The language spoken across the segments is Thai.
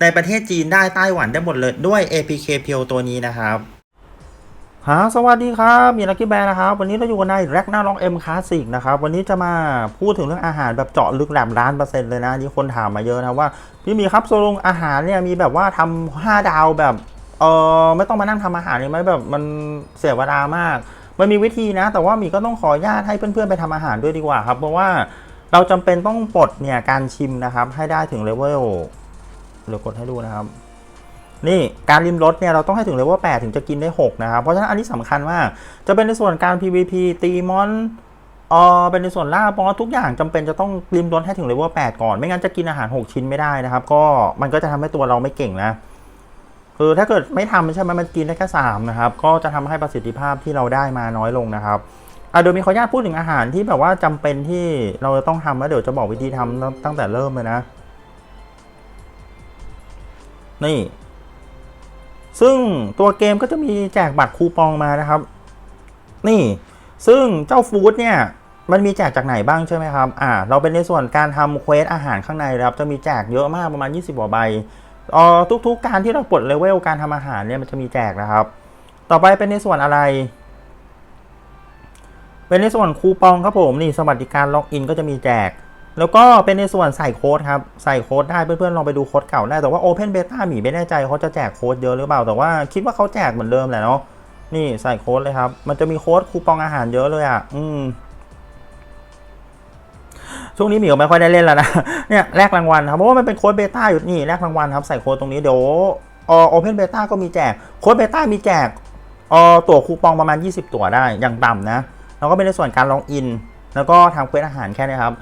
ในประเทศจีนได้ไต้หวันได้หมดเลยด้วย APK p e e l ตัวนี้นะครับฮะสวัสดีครับ มีลักกี้แบร์นะครับ วันนี้เราอยู่กันในแร็กหน้าล็อกเอ็มคลาสสิกนะครับ วันนี้จะมาพูดถึงเรื่องอาหารแบบเจาะลึกแหลมล้านเปอร์เซ็นต์เลยนะนี่คนถามมาเยอะนะว่า พี่มีครับโซลงอาหารเนี่ยมีแบบว่าทำห้าดาวแบบเออไม่ต้องมานั่งทำอาหารเลยไหมแบบมันเสียเวลามาก มันมีวิธีนะ แต่ว่ามีก็ต้องขออนุญาตให้เพื่อนๆไปทำอาหารด้วยดีกว่าครับ เพราะว่าเราจำเป็นต้องปลดเนี่ยการชิมนะครับให้ได้ถึงเลเวล เดี๋ยวกดให้ดูนะครับ นี่การริมรถเนี่ยเราต้องให้ถึงเลเวล8ถึงจะกินได้ 6 นะครับ เพราะฉะนั้นอันนี้สำคัญมาก จะเป็นในส่วนการ PVP ตีมอนเออเป็นในส่วนล่าบอสทุกอย่างจำเป็นจะต้องริมรถให้ถึงเลเวล8ก่อน ไม่งั้นจะกินอาหาร 6 ชิ้นไม่ได้นะครับ ก็มันก็จะทำให้ตัวเราไม่เก่งนะคือถ้าเกิดไม่ทำใช่ไหมมันกินได้แค่3นะครับ ก็จะทำให้ประสิทธิภาพที่เราได้มาน้อยลงนะครับอะเดี๋ยวมีขออนุญาตพูดถึงอาหารที่แบบว่าจำเป็นที่เราจะต้องทำแล้วเดี๋ยวจะบอกวิธีทำตั้งแต่เริ่มเลยนะ นี่ ซึ่งตัวเกมก็จะมีแจกบัตรคูปองมานะครับ นี่ ซึ่งเจ้าฟู้ดเนี่ย มันมีแจกจากไหนบ้างใช่ไหมครับ อ่า เราเป็นในส่วนการทำเควสอาหารข้างในนะครับ จะมีแจกเยอะมากประมาณ 20กว่าใบอ่อทุกๆการที่เราปลดเลเวลการทำอาหารเนี่ยมันจะมีแจกนะครับ ต่อไปเป็นในส่วนอะไร เป็นในส่วนคูปองครับผม นี่สวัสดิการล็อกอินก็จะมีแจก แล้วก็เป็นในส่วนใส่โค้ดครับ ใส่โค้ดได้เพื่อนๆลองไปดูโค้ดเก่าได้ แต่ว่า Open Beta หมีไม่แน่ใจเขาจะแจกโค้ดเยอะหรือเปล่า แต่ว่าคิดว่าเขาแจกเหมือนเดิมแหละเนาะนี่ใส่โค้ดเลยครับ มันจะมีโค้ดคูปองอาหารเยอะเลยอะ อืมช่วงนี้หมีก็ไม่ค่อยได้เล่นแล้วนะ เนี่ยแลกรางวัลครับ เพราะว่ามันเป็นโค้ดเบต้าอยู่นี่แลกรางวัลครับ ใส่โค้ดตรงนี้เดี๋ยวออโอเพนเบต้าก็มีแจก โค้ดเบต้ามีแจกเออตั๋วคูปองประมาณ 20 ตั๋วได้อย่างต่ำนะ แล้วก็เป็นในส่วนการล็อกอิน แล้วก็ทำเควสอาหารแค่นี้ครับ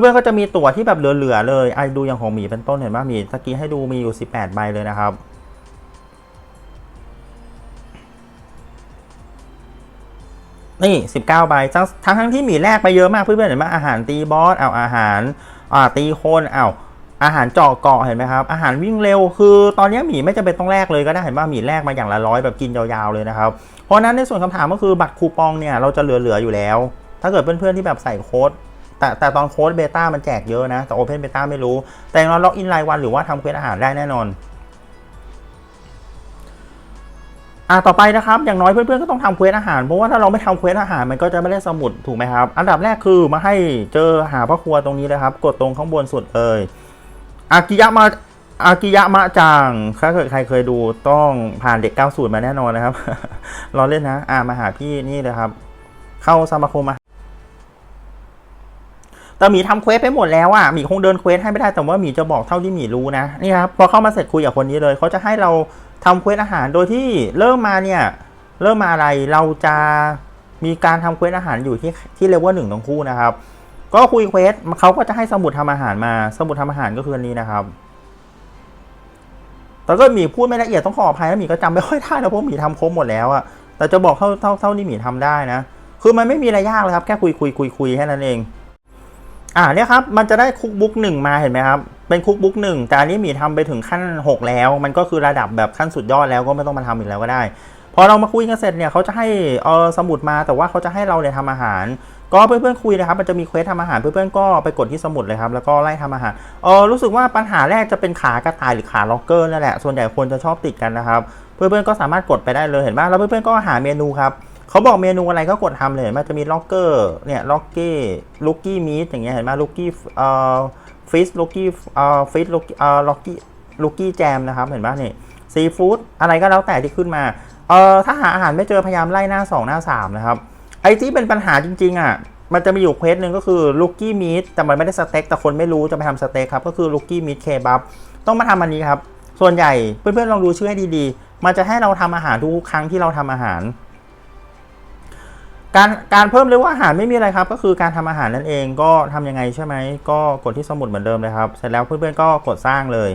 เพื่อนๆก็จะมีตั๋วที่แบบเหลือๆเลยไอ้ดูอย่างของหมีเป็นต้นเห็นไหมหมีตะกี้ให้ดูมีอยู่ 18 ใบเลยนะครับนี่ 19 ใบทั้งทั้งทั้งที่หมีแรกไปเยอะมากเพื่อนๆเห็นไหมอาหารตีบอสเอาอาหารอ่าตีโคนเอาอาหารเจาะเกาะเห็นไหมครับ อาหารวิ่งเร็วคือตอนนี้หมีไม่จำเป็นต้องแลกเลยก็ได้เห็นว่าหมีแลกมาอย่างละร้อยแบบกินยาวๆเลยนะครับ เพราะฉะนั้นในส่วนคำถามก็คือบัตรคูปองเนี่ยเราจะเหลือๆอยู่แล้ว ถ้าเกิดเพื่อนๆที่แบบใส่โค้ด แต่แต่ตอนโค้ดเบต้ามันแจกเยอะนะ แต่โอเพนเบต้าไม่รู้ แต่เราล็อกอินรายวันหรือว่าทำเควสอาหารได้แน่นอนอะต่อไปนะครับ อย่างน้อยเพื่อนๆก็ต้องทำเควสอาหาร เพราะว่าถ้าเราไม่ทำเควสอาหารมันก็จะไม่ได้สมุดถูกไหมครับ อันดับแรกคือมาให้เจอหาพ่อครัวตรงนี้เลยครับ กดตรงข้างบนสุดเลยอากิยะมาอากิยะมะจังถ้าเกิดใครเคยดูต้องผ่านเด็ก 90 มาแน่นอนนะครับ รอเล่นนะ อ่ามาหาพี่นี่เลยครับ เข้าสมาคมมา แต่หมีทำเควสไปหมดแล้วอะหมีคงเดินเควสให้ไม่ได้แต่ว่าหมีจะบอกเท่าที่หมีรู้นะนี่ครับพอเข้ามาเสร็จคุยกับคนนี้เลยเขาจะให้เราทำเควสอาหารโดยที่เริ่มมาเนี่ยเริ่มมาอะไรเราจะมีการทำเควสอาหารอยู่ที่ที่เลเวลหนึ่งทั้งคู่นะครับ ก็คุยเควสเขาก็จะให้สมุดทำอาหารมา สมุดทำอาหารก็คืออันนี้นะครับแต่ก็หมีพูดไม่ละเอียดต้องขออภัยนะหมีก็จำไม่ค่อยได้นะเพราะหมีทำครบหมดแล้วอะแต่จะบอกเท่าเท่าเท่าที่หมีทำได้นะ คือมันไม่มีอะไรยากเลยครับแค่คุยคุยคุยคุยแค่นั้นเอง อ่าเนี่ยครับมันจะได้คุกบุ๊กหนึ่งมาเห็นไหมครับ เป็นคุกบุ๊กหนึ่งแต่อันนี้มีทำไปถึงขั้น 6 แล้ว มันก็คือระดับแบบขั้นสุดยอดแล้วก็ไม่ต้องมาทำอีกแล้วก็ได้ พอเรามาคุยกันเสร็จเนี่ยเขาจะให้เออสมุดมาแต่ว่าเขาจะให้เราเนี่ยทำอาหาร ก็เพื่อนๆคุยนะครับ มันจะมีเควสทำอาหารเพื่อนๆก็ไปกดที่สมุดเลยครับแล้วก็ไล่ทำอาหารเออรู้สึกว่าปัญหาแรกจะเป็นขากระต่ายหรือขาล็อกเกอร์นั่นแหละส่วนใหญ่คนจะชอบติดกันนะครับ เพื่อนๆก็สามารถกดไปได้เลยเห็นไหมแล้วเพื่อนๆก็หาเมนูครับ เขาบอกเมนูอะไรก็กดทำเลยมันจะมีล็อกเกอร์เนี่ยล็อกเก้ลูกกี้มีทอย่างเงี้ยเห็นไหมลูกกี้เอ่อฟิชลูกกี้เอ่อฟิชลูกเอ่อล็อกกี้ลูกกี้แจมนะครับเห็นไหมนี่ซีฟู้ดอะไรก็แล้วแต่ที่ขึ้นมาเอ่อถ้าหาอาหารไม่เจอพยายามไล่หน้า 2 หน้า 3 นะครับ ไอ้ที่เป็นปัญหาจริง ๆ อะ มันจะมีอยู่เควสหนึ่งก็คือลูกกี้มีทแต่มันไม่ได้สเต็กแต่คนไม่รู้จะไปทำสเต็กครับ ก็คือลูกกี้มีทเคบับต้องมาทำอันนี้ครับ ส่วนใหญ่เพื่อนๆลองดูชื่อให้ดีๆ มันจะให้เราทำอาหารทุกครั้งที่เราทำอาหาร การการเพิ่มเลเวลอาหารไม่มีอะไรครับ ก็คือการทำอาหารนั่นเองก็ทำยังไงใช่ไหมก็กดที่สมุดเหมือนเดิมเลยครับ เสร็จแล้วเพื่อนๆก็กดสร้างเลย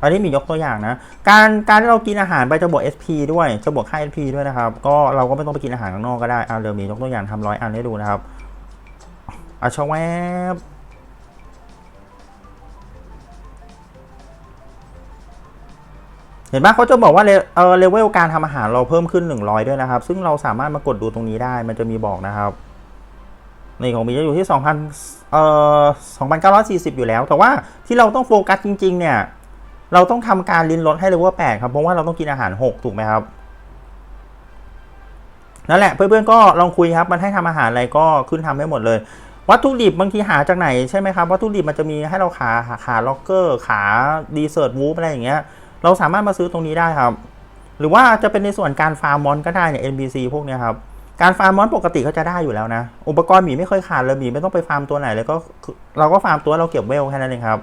อันนี้มียกตัวอย่างนะ การการที่เรากินอาหารไปจะบวก SP ด้วยจะบวกค่า SP ด้วยนะครับ ก็เราก็ไม่ต้องไปกินอาหารข้างนอกก็ได้เอาเดี๋ยวมียกตัวอย่างทำร้อยอันให้ดูนะครับอาชาแวบ เห็นไหมเขาจะบอกว่าเลเออเลเวลการทำอาหารเราเพิ่มขึ้น 100 ด้วยนะครับ ซึ่งเราสามารถมากดดูตรงนี้ได้ มันจะมีบอกนะครับนี่ของมีจะอยู่ที่2,000เอ่อ2,940 อยู่แล้ว แต่ว่าที่เราต้องโฟกัสจริง ๆ เนี่ย เราต้องทำการลิ้นลดให้เลเวล8ครับ เพราะว่าเราต้องกินอาหาร 6 ถูกไหมครับนั่นแหละเพื่อนๆก็ลองคุยครับ มันให้ทำอาหารอะไรก็ขึ้นทำให้หมดเลย วัตถุดิบบางทีหาจากไหนใช่ไหมครับ วัตถุดิบมันจะมีให้เราขาขาล็อกเกอร์ ขาดีเซอร์ตวูฟอะไรอย่างเงี้ย เราสามารถมาซื้อตรงนี้ได้ครับ หรือว่าจะเป็นในส่วนการฟาร์มมอนก็ได้เนี่ย NBC พวกเนี้ยครับ การฟาร์มมอนปกติเขาจะได้อยู่แล้วนะ อุปกรณ์หมีไม่เคยขาดเลยหมีไม่ต้องไปฟาร์มตัวไหนเลยก็เราก็ฟาร์มตัวเราเก็บเวลแค่นั้นเองครับ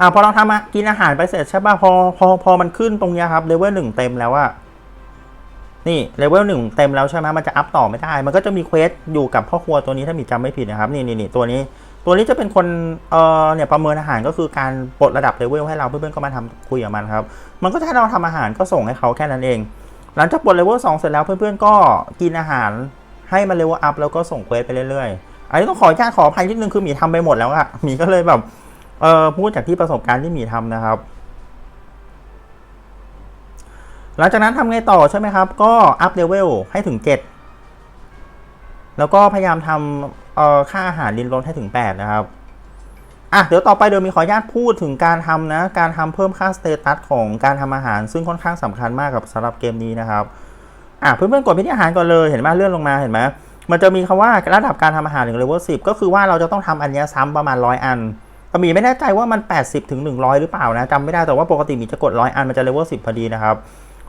อ่าพอเราทำอะกินอาหารไปเสร็จใช่ป่ะพอพอพอมันขึ้นตรงนี้ครับเลเวลหนึ่งเต็มแล้วอะนี่เลเวลหนึ่งเต็มแล้วใช่ไหมมันจะอัพต่อไม่ได้ มันก็จะมีเควสอยู่กับพ่อครัวตัวนี้ถ้ามีจำไม่ผิดนะครับ นี่นี่นี่ตัวนี้ ตัวนี้จะเป็นคนเอ่อเนี่ยประเมินอาหารก็คือการปลดระดับเลเวลให้เราเพื่อนๆก็มาทำคุยกับมันครับ มันก็จะให้เราทำอาหารก็ส่งให้เขาแค่นั้นเอง หลังจากปลดเลเวล2เสร็จแล้วเพื่อนๆก็กินอาหารให้มันเลเวลอัพแล้วก็ส่งเควสไปเรื่อยๆ อันนี้ต้องขออนุญาตขออภัยนิดนึงคือหมีทำไปหมดแล้วอะหมีก็เลยแบบเออพูดจากที่ประสบการณ์ที่หมีทำนะครับ หลังจากนั้นทำไงต่อใช่ไหมครับ ก็อัพเลเวลให้ถึง 7 แล้วก็พยายามทำ เอ่อค่าอาหารลินลดให้ถึง 8 นะครับอะเดี๋ยวต่อไปเดี๋ยวมีขออนุญาตพูดถึงการทำนะ การทำเพิ่มค่าสเตตัสของการทำอาหาร ซึ่งค่อนข้างสำคัญมากกับสำหรับเกมนี้นะครับอะเพื่อนๆกดไปที่อาหารก่อนเลยเห็นไหมเลื่อนลงมาเห็นไหมมันจะมีคำว่าระดับการทำอาหารถึงเลเวล10ก็คือว่าเราจะต้องทำอันนี้ซ้ำประมาณ 100 อันแต่หมีไม่แน่ใจว่ามัน 80ถึง100 หรือเปล่านะจำไม่ได้แต่ว่าปกติหมีจะกด 100 อันมันจะเลเวล10พอดีนะครับ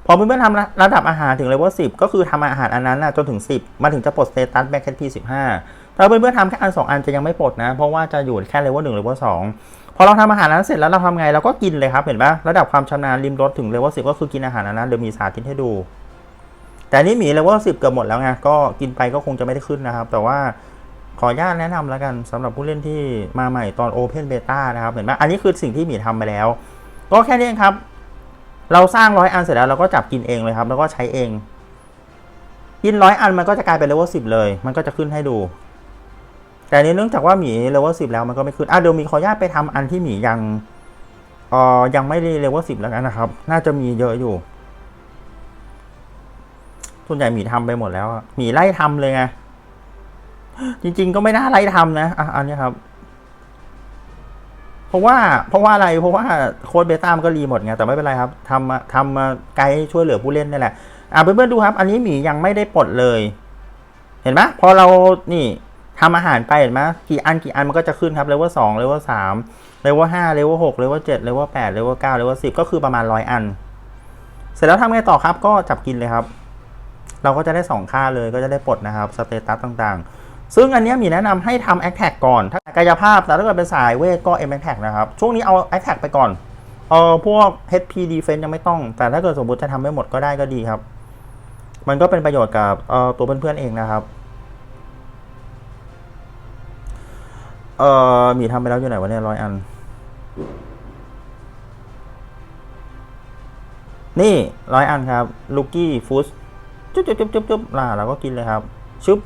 พอเพื่อนๆทำระดับอาหารถึงเลเวล10ก็คือทำอาหารอันนั้นนะจนถึง 10มาถึงจะปลดสเตตัสแบ็คแคทพี15 ถ้าเพื่อนๆทำแค่อัน 2 อันจะยังไม่ปลดนะ เพราะว่าจะอยู่แค่เลเวล1เลเวล2พอเราทำอาหารนั้นเสร็จแล้วเราทำไงเราก็กินเลยครับเห็นปะระดับความชำนาญริมรถถึงเลเวล10ก็คือกินอาหารนั้นเดี๋ยวมีสาธิตให้ดู แต่นนี้หมีเลเวล10เกือบหมดแล้วไงก็กินไปก็คงจะไม่ได้ขึ้นนะครับ แต่ว่าขออนุญาตแนะนำแล้วกันสำหรับผู้เล่นที่มาใหม่ตอน Open Beta นะครับเห็นไหมอันนี้คือสิ่งที่หมีทำไปแล้ว ก็แค่นี้เองครับ เราสร้างร้อยอันเสร็จแล้วเราก็จับกินเองเลยครับ แล้วก็ใช้เองกินร้อยอันมันก็จะกลายเป็นเลเวลสิบเลย มันก็จะขึ้นให้ดู แต่อันนี้เนื่องจากว่าหมีเลเวลสิบแล้วมันก็ไม่ขึ้นอะเดี๋ยวมีขออนุญาตไปทำอันที่หมียังเอ่อยังไม่ได้เลเวลสิบแล้วกันนะครับ น่าจะมีเยอะอยู่ ส่วนใหญ่หมีทำไปหมดแล้วหมีไล่ทำเลยไงจริง ๆ ก็ไม่น่าไล่ทำนะอะอันนี้ครับ เพราะว่า เพราะว่าอะไร เพราะว่าโค้ดเบต้ามันก็รีหมดไงแต่ไม่เป็นไรครับทำมาทำมาไกด์ช่วยเหลือผู้เล่นนี่แหละอะเพื่อนๆดูครับ อันนี้หมียังไม่ได้ปลดเลย เห็นไหมพอเรานี่ ทำอาหารไปเห็นไหมกี่อันกี่อันมันก็จะขึ้นครับเลเวลสองเลเวลสามเลเวลห้าเลเวลหกเลเวลเจ็ดเลเวลแปดเลเวลเก้าเลเวลสิบก็คือประมาณร้อยอัน เสร็จแล้วทำไงต่อครับก็จับกินเลยครับ เราก็จะได้สองค่าเลยก็จะได้ปลดนะครับสเตตัสต่างๆ ซึ่งอันนี้มีแนะนำให้ทำแอคแท็กก่อน ถ้ากายภาพแต่ถ้าเกิดเป็นสายเวทก็ M อ t a c นะครับ ช่วงนี้เอาแอคแท็กไปก่อนเออพวก HP Defense ยังไม่ต้อง แต่ถ้าเกิดสมมติจะทำไม่หมดก็ได้ก็ดีครับ มันก็เป็นประโยชน์กับเอ่อตัวเพื่อนๆเองนะครับ เอ่อมีทำไปแล้วอยู่ไหนวะเนี่ยร้อยอัน นี่ร้อยอันครับ ลูกี้ฟูสจุ๊บจุ๊บจุ๊บจุ๊บจุ๊บล่าเราก็กินเลยครับชุบ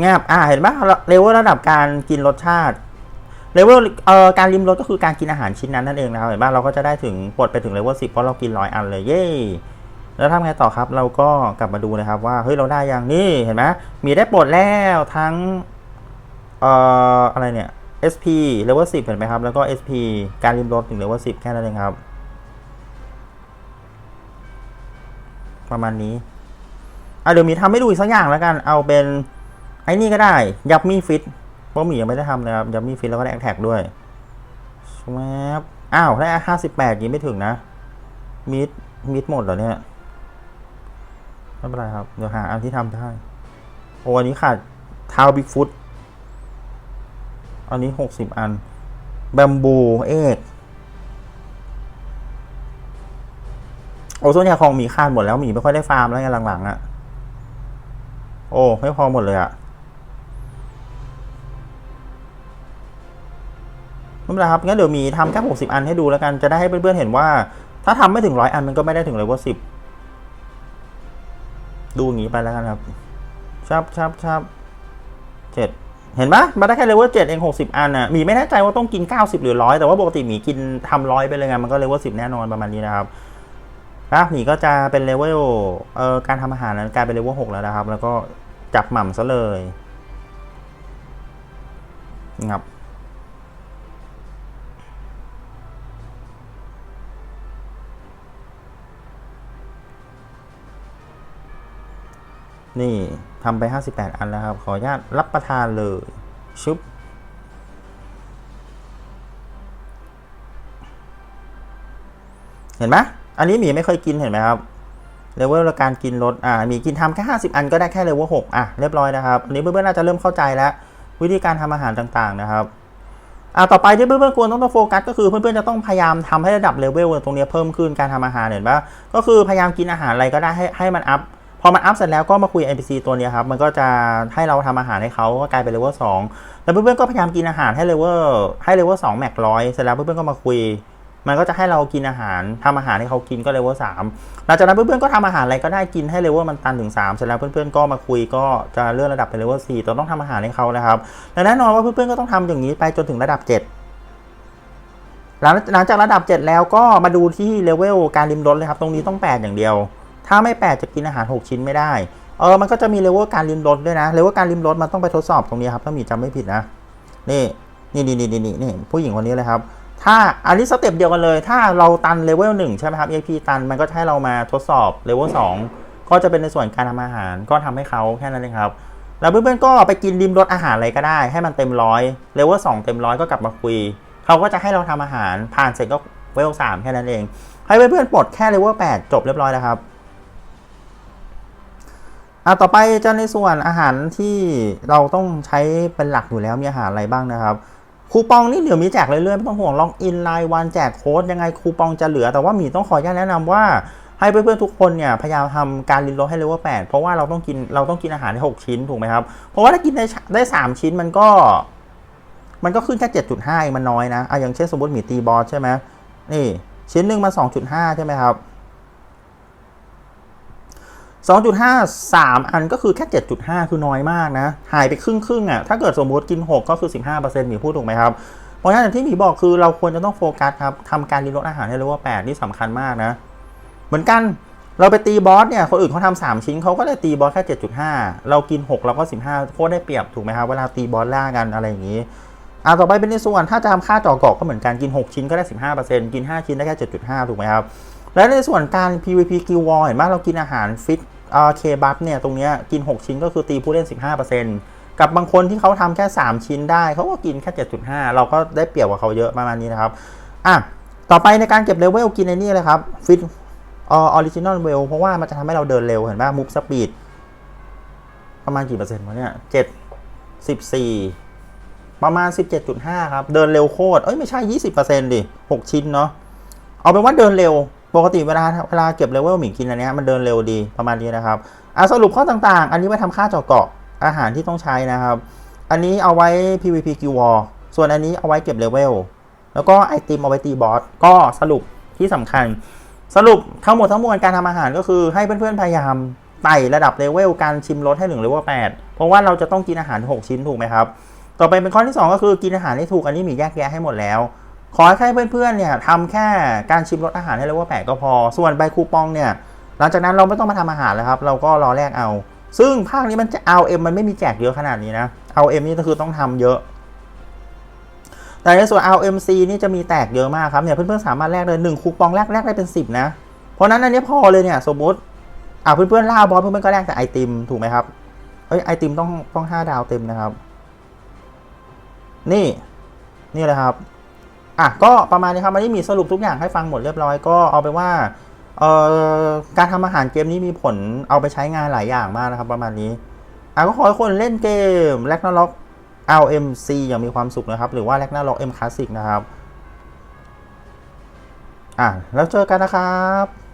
แงบอ่า เห็นปะเลเวลระดับการกินรสชาติ เลเวลเอ่อ การริมรสก็คือการกินอาหารชิ้นนั้นนั่นเองนะครับ เห็นปะเราก็จะได้ถึงปลดไปถึงเลเวลสิบเพราะเรากินร้อยอันเลย เย้ แล้วทำไงต่อครับ เราก็กลับมาดูนะครับ ว่าเฮ้ยเราได้ยังนี่เห็นไหมมีได้ปลดแล้วทั้งเอ่ออะไรเนี่ย SP เลเวล10 เห็นไหมครับ แล้วก็ SP การริมรถถึงเลเวล10 แค่นั้นเองครับ ประมาณนี้อะเดี๋ยวมีทำให้ดูอีกสักอย่างแล้วกัน เอาเป็น ไอ้นี่ก็ได้ ยับมีฟิตเพราะหมียังไม่ได้ทำนะครับ ยับมีฟิตแล้วก็ได้แอคแท็กด้วยสวบอ้าว ได้ห้าสิบแปดยังไม่ถึงนะมิดมิดหมดเหรอเนี่ย ไม่เป็นไรครับ เดี๋ยวหาอันที่ทำได้ โอ้วันนี้ขาดเท้าบิ๊กฟุต อันนี้หกสิบอัน แบมบูเอ็ดโอ้ส่วนใหญ่ของหมีขาดหมดแล้วหมีไม่ค่อยได้ฟาร์มแล้วไงหลังๆอะ่ะ โอ้ไม่พอหมดเลยอะ่ะไม่เป็นไรครับงั้นเดี๋ยวมีทำแค่หกสิบอันให้ดูแล้วกันจะได้ให้เพื่อนๆเห็นว่า ถ้าทำไม่ถึงร้อยอันมันก็ไม่ได้ถึงเลยว่าสิบ ดูอย่างนี้ไปแล้วกันครับชับชับชับเจ็ดเห็นปะมาได้แค่เลเวลเจ็ดเองหกสิบอันอะมีไม่แน่ใจว่าต้องกินเก้าสิบหรือร้อยแต่ว่าปกติหมีกินทำร้อยไปเลยไงมันก็เลเวลสิบแน่นอนประมาณนี้นะครับนะหมีก็จะเป็นเลเวลเอ่อการทำอาหารนั้นกลายเป็นเลเวลหกแล้วนะครับ แล้วก็จับหม่ำซะเลยงับ นี่ทำไป 58 อันแล้วครับ ขออนุญาตรับประทานเลยชุบเห็นไหมอันนี้หมีไม่เคยกินเห็นไหมครับเลเวลการกินลดอ่าหมีกินทำแค่ 50 อันก็ได้แค่เลเวล6อะเรียบร้อยนะครับ อันนี้เพื่อนๆน่าจะเริ่มเข้าใจแล้ว วิธีการทำอาหารต่างๆนะครับอ่าต่อไปที่เพื่อนๆควรต้องโฟกัสก็คือเพื่อนๆจะต้องพยายามทำให้ระดับเลเวลตรงนี้เพิ่มขึ้นการทำอาหารเห็นปะก็คือพยายามกินอาหารอะไรก็ได้ให้ให้มันอัพ พอมันอัพเสร็จแล้วก็มาคุย NPC ตัวนี้ครับ มันก็จะให้เราทำอาหารให้เขาก็กลายเป็นเลเวล2แล้วเพื่อนๆก็พยายามกินอาหารให้เลเวลให้เลเวล2แม็กร้อยเสร็จแล้วเพื่อนๆก็มาคุย มันก็จะให้เรากินอาหารทำอาหารให้เขากินก็เลเวล3หลังจากนั้นเพื่อนๆก็ทำอาหารอะไรก็ได้กินให้เลเวลมันตันถึง3เสร็จแล้วเพื่อนๆก็มาคุยก็จะเลื่อนระดับเป็นเลเวล4แต่ต้องทำอาหารให้เขานะครับและแน่นอนว่าเพื่อนๆก็ต้องทำอย่างนี้ไปจนถึงระดับ7หลังหลังจากระดับ 7 แล้วก็มาดูที่เลเวลการริมรถเลยครับ ตรงนี้ต้อง 8 อย่างเดียว ถ้าไม่ 8 จะกินอาหาร 6 ชิ้นไม่ได้ เออ มันก็จะมีเลเวลการริมรถด้วยนะเลเวลการริมรถมันต้องไปทดสอบตรงนี้ครับ ถ้ามีจำไม่ผิดนะ นี่ นี่นี่นี่นี่นี่ผู้หญิงคนนี้เลยครับ ถ้าอันนี้สเต็ปเดียวกันเลย ถ้าเราตันเลเวล1ใช่ไหมครับ EP ตัน มันก็จะให้เรามาทดสอบเลเวล2ก็จะเป็นในส่วนการทำอาหาร ก็ทำให้เขาแค่นั้นเองครับ แล้วเพื่อนๆก็ไปกินริมรถอาหารอะไรก็ได้ ให้มันเต็มร้อยเลเวล2เต็มร้อยก็กลับมาคุย เขาก็จะให้เราทำอาหารผ่านเสร็จก็เลเวล3แค่นั้นเอง ให้เพื่อนๆปลดแค่เลเวล8จบเรียบร้อยแล้วครับ อะต่อไปจะในส่วนอาหารที่เราต้องใช้เป็นหลักอยู่แล้วมีอาหารอะไรบ้างนะครับคูปองนี่เดี๋ยวมีแจกเรื่อยๆไม่ต้องห่วงล็อกอินรายวันแจกโค้ดยังไงคูปองจะเหลือแต่ว่าหมีต้องขออนุญาตแนะนำว่าให้เพื่อนๆทุกคนเนี่ยพยายามทำการลินรถให้เลเวล8เพราะว่าเราต้องกินเราต้องกินอาหารได้6ชิ้นถูกไหมครับ เพราะว่าถ้ากินได้ได้3ชิ้นมันก็ มันก็ขึ้นแค่7.5เองมันน้อยนะอะอย่างเช่นสมมติหมีตีบอสใช่ไหมนี่ชิ้นหนึ่งมา2.5ใช่ไหมครับ 2.5 3 อันก็คือแค่ 7.5 คือน้อยมากนะ หายไปครึ่งครึ่งอะ ถ้าเกิดสมมติกิน 6 ก็คือ 15%หมีพูดถูกไหมครับ เพราะฉะนั้นที่หมีบอกคือเราควรจะต้องโฟกัสครับทำการรีโลดอาหารให้เลเวล8นี่สำคัญมากนะ เหมือนกันเราไปตีบอสเนี่ย คนอื่นเขาทำ3ชิ้นเขาก็ได้ตีบอสแค่ 7.5 เรากิน 6 เราก็ 15 โคตรได้เปรียบถูกไหมครับ เวลาตีบอสล่ากันอะไรอย่างนี้อ่าต่อไปเป็นในส่วนถ้าจะทำค่าจ่อกอกก็เหมือนกันกิน 6 ชิ้นก็ได้ 15%กิน 5 ชิ้นได้แค่ 7.5 ถูกไหมครับ และในส่วนการ PVP กิวอลเห็นไหมเรากินอาหารฟิต เคบัฟเนี่ยตรงนี้กิน 6 ชิ้นก็คือตีผู้เล่น 15%กับบางคนที่เขาทำแค่ 3 ชิ้นได้เขาก็กินแค่ 7.5 เราก็ได้เปรียบกว่าเขาเยอะประมาณนี้นะครับอะต่อไปในการเก็บเลเวลกินในนี่เลยครับฟิตออริจินอลเวลเพราะว่ามันจะทำให้เราเดินเร็วเห็นป่ะมูฟสปีดประมาณกี่เปอร์เซ็นต์วะเนี่ย7 14ประมาณ 17.5 ครับ เดินเร็วโคตร เอ้ย ไม่ใช่ 20%ดิ 6 ชิ้นเนาะเอาเป็นว่าเดินเร็ว ปกติเวลาเวลาเก็บเลเวลหมีกินอันเนี้ยมันเดินเร็วดีประมาณนี้นะครับอะสรุปข้อต่างๆ อันนี้ไว้ทำค่าเจาะเกาะอาหารที่ต้องใช้นะครับ อันนี้เอาไว้ PVP กิวอลส่วนอันนี้เอาไว้เก็บเลเวลแล้วก็ไอติมเอาไว้ตีบอสก็สรุปที่สำคัญ สรุปทั้งหมดทั้งมวลการทำอาหารก็คือให้เพื่อนๆพยายามไต่ระดับเลเวลการชิมรสให้ถึงเลเวล8เพราะว่าเราจะต้องกินอาหาร 6 ชิ้นถูกไหมครับ ต่อไปเป็นข้อที่ 2 ก็คือกินอาหารให้ถูกอันนี้มีแยกแยะให้หมดแล้ว ขอให้เพื่อนๆเนี่ยทำแค่การชิมรสอาหารให้เลเวล8ก็พอ ส่วนใบคูปองเนี่ยหลังจากนั้นเราไม่ต้องมาทำอาหารแล้วครับ เราก็รอแลกเอา ซึ่งภาคนี้มันจะเอาเอ็มมันไม่มีแจกเยอะขนาดนี้นะเอาเอ็มนี่ก็คือต้องทำเยอะ แต่ในส่วน RMC นี่จะมีแตกเยอะมากครับเนี่ยเพื่อนๆสามารถแลกเลยหนึ่งคูปองแลกแลกได้เป็น10นะเพราะนั้นอันนี้พอเลยเนี่ยสมมติอ่าเพื่อนๆล่าบอสเพื่อนๆก็แลกแต่ไอติมถูกไหมครับเอ้ยไอติมต้องต้องห้าดาวเต็มนะครับ นี่นี่เลยครับ อะก็ประมาณนี้ครับวันได้มีสรุปทุกอย่างให้ฟังหมดเรียบร้อยก็เอาไปว่าเอ่อการทำอาหารเกมนี้มีผลเอาไปใช้งานหลายอย่างมากนะครับประมาณนี้อะก็ขอให้คนเล่นเกมแลกนาล็อก LMC อย่างมีความสุขนะครับ หรือว่าแลกนาล็อก M Classic นะครับ อะแล้วเจอกันนะครับ